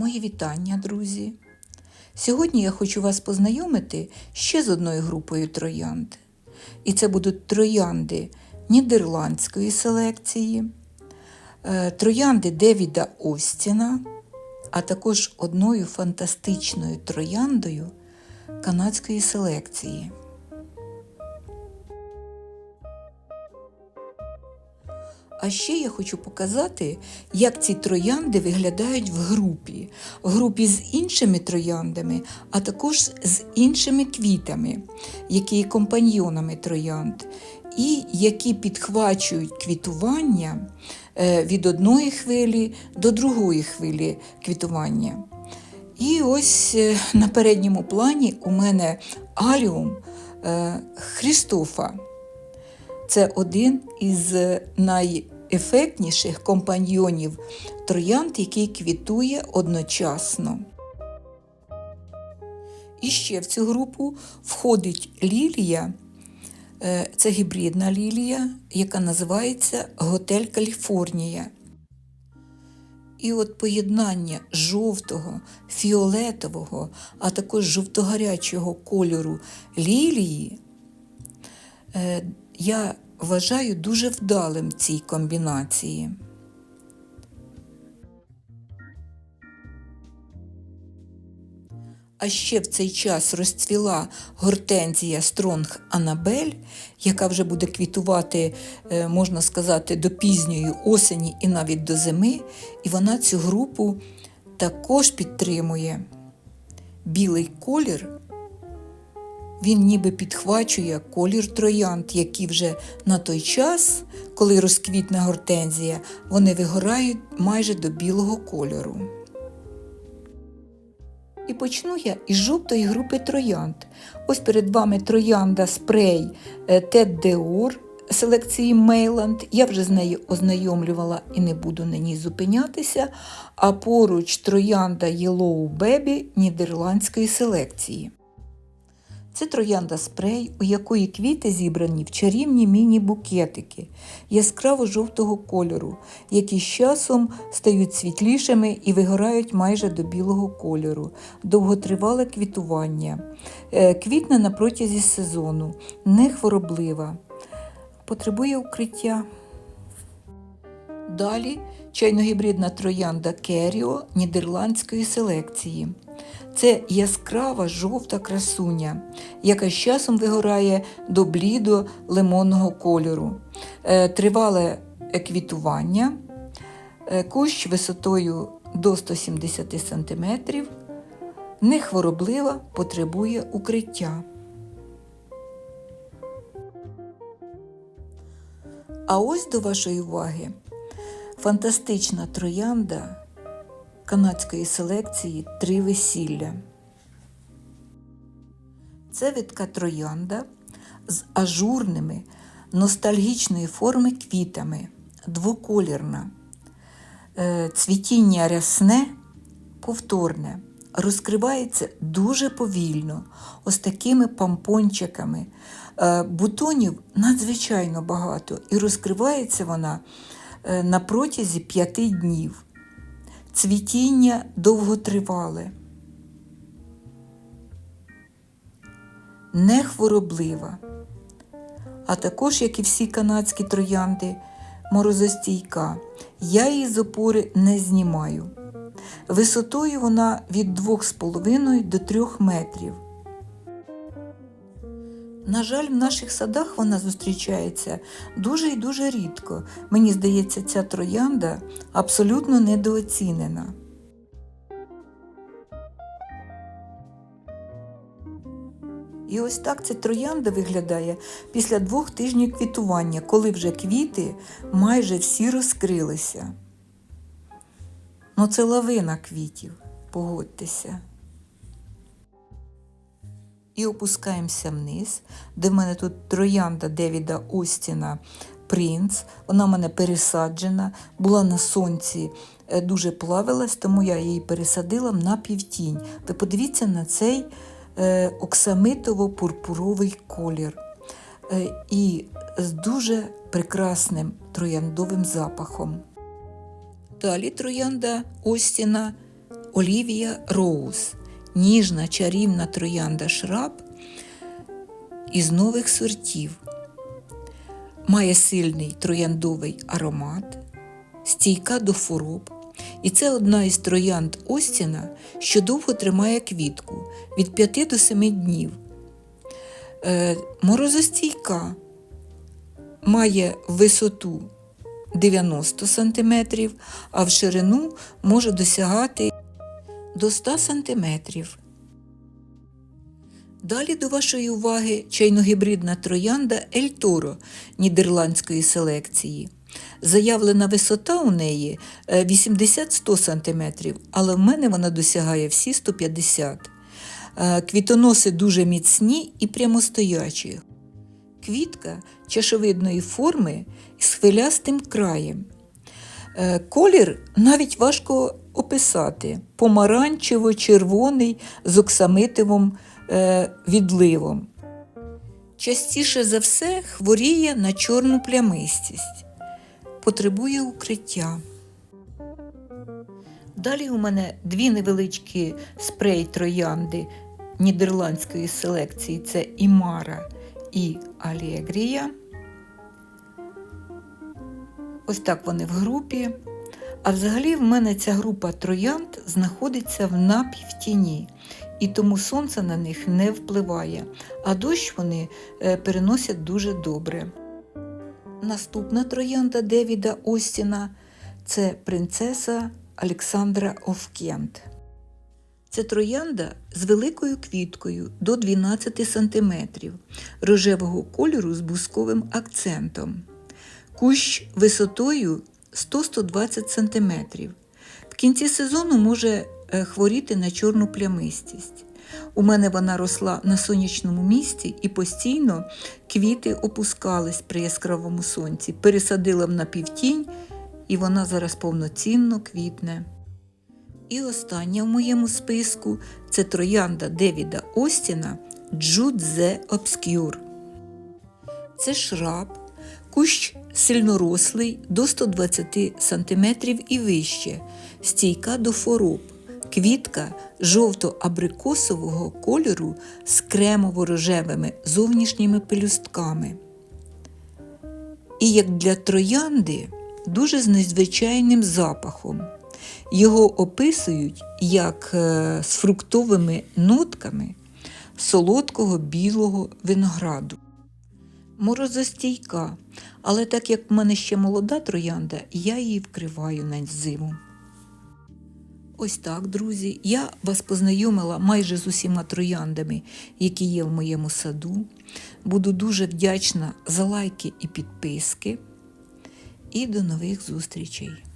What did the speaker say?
Мої вітання, друзі! Сьогодні я хочу вас познайомити ще з одною групою троянд. І це будуть троянди нідерландської селекції, е, троянди Девіда Остіна, а також одною фантастичною трояндою канадської селекції. А ще я хочу показати, як ці троянди виглядають в групі, в групі з іншими трояндами, а також з іншими квітами, які є компаньйонами троянд, і які підхвачують квітування е, від одної хвилі до другої хвилі квітування. І ось е, на передньому плані у мене аліум е, Хрістофа. Це один із найефектніших компаньйонів троянд, який квітує одночасно. І ще в цю групу входить лілія, е, це гібридна лілія, яка називається Готель Каліфорнія. І от поєднання жовтого, фіолетового, а також жовтогарячого кольору лілії е, я вважаю дуже вдалим цій комбінації. А ще в цей час розцвіла гортензія Стронг Анабель, яка вже буде квітувати, е, можна сказати, до пізньої осені і навіть до зими, і вона цю групу також підтримує. Білий колір він ніби підхвачує колір троянд, які вже на той час, коли розквітне гортензія, вони вигорають майже до білого кольору. І почну я із жовтої групи троянд. Ось перед вами троянда спрей Тед Деор селекції Мейланд. Я вже з нею ознайомлювала і не буду на ній зупинятися. А поруч троянда Yellow Baby нідерландської селекції. Це троянда спрей, у якої квіти зібрані в чарівні міні-букетики яскраво жовтого кольору, які з часом стають світлішими і вигорають майже до білого кольору, довготривале квітування, е, квітне на протязі сезону, не хвороблива, потребує укриття. Далі чайногібридна троянда Керіо нідерландської селекції. Це яскрава жовта красуня, яка з часом вигорає до блідо лимонного кольору, е, тривале квітування, е, кущ висотою до 170 см, нехвороблива, потребує укриття. А ось до вашої уваги фантастична троянда канадської селекції Три весілля. Це відка троянда з ажурними ностальгічної форми квітами, двоколірна, е, цвітіння рясне, повторне, розкривається дуже повільно, ось такими помпончиками. Е, бутонів надзвичайно багато, і розкривається вона е, на протязі п'яти днів. Цвітіння довготривале, не хвороблива, а також, як і всі канадські троянди, морозостійка. Я її з опори не знімаю. Висотою вона від 2,5 до 3 метрів. На жаль, в наших садах вона зустрічається дуже і дуже рідко. Мені здається, ця троянда абсолютно недооцінена. І ось так ця троянда виглядає після двох тижнів квітування, коли вже квіти майже всі розкрилися. Ну, це лавина квітів, погодьтеся. І опускаємося вниз, де в мене тут троянда Девіда Остіна Принц. Вона в мене пересаджена, була на сонці, е, дуже плавилась, тому я її пересадила на півтінь. Ви подивіться на цей е, оксамитово-пурпуровий колір. Е, і з дуже прекрасним трояндовим запахом. Далі троянда Остіна Олівія Роуз, ніжна чарівна троянда шраб із нових сортів. Має сильний трояндовий аромат, стійка до хвороб. І це одна із троянд Остіна, що довго тримає квітку від 5 до 7 днів. Е, морозостійка має висоту 90 см, а в ширину може досягати до 100 см. Далі до вашої уваги чайногібридна троянда Ель Торо нідерландської селекції. Заявлена висота у неї е, 80-100 см, але в мене вона досягає всі 150 Е, Квітоноси дуже міцні і прямостоячі. Квітка чашовидної форми з хвилястим краєм. Е, Колір навіть важко описати помаранчево-червоний з оксамитовим е, відливом. Частіше за все хворіє на чорну плямистість, потребує укриття. Далі у мене дві невеличкі спрей троянди нідерландської селекції це Імара і Алегрія. Ось так вони в групі. А взагалі в мене ця група троянд знаходиться в напівтіні, і тому сонце на них не впливає, а дощ вони е, переносять дуже добре. Наступна троянда Девіда Остіна це принцеса Олександра Овкент. Це троянда з великою квіткою до 12 см, рожевого кольору з бусковим акцентом. Кущ висотою 100-120 см. В кінці сезону може е, хворіти на чорну плямистість. У мене вона росла на сонячному місці і постійно квіти опускались при яскравому сонці. Пересадила в напівтінь, і вона зараз повноцінно квітне. І остання в моєму списку це троянда Девіда Остіна Джудзе Обскюр. Це шраб, кущ сильнорослий до 120 см і вище, стійка до хвороб, квітка жовто-абрикосового кольору з кремово-рожевими зовнішніми пелюстками. І як для троянди дуже з незвичайним запахом. Його описують як е, з фруктовими нотками солодкого білого винограду. Морозостійка, але так як в мене ще молода троянда, я її вкриваю на зиму. Ось так, друзі, я вас познайомила майже з усіма трояндами, які є в моєму саду. Буду дуже вдячна за лайки і підписки. І до нових зустрічей!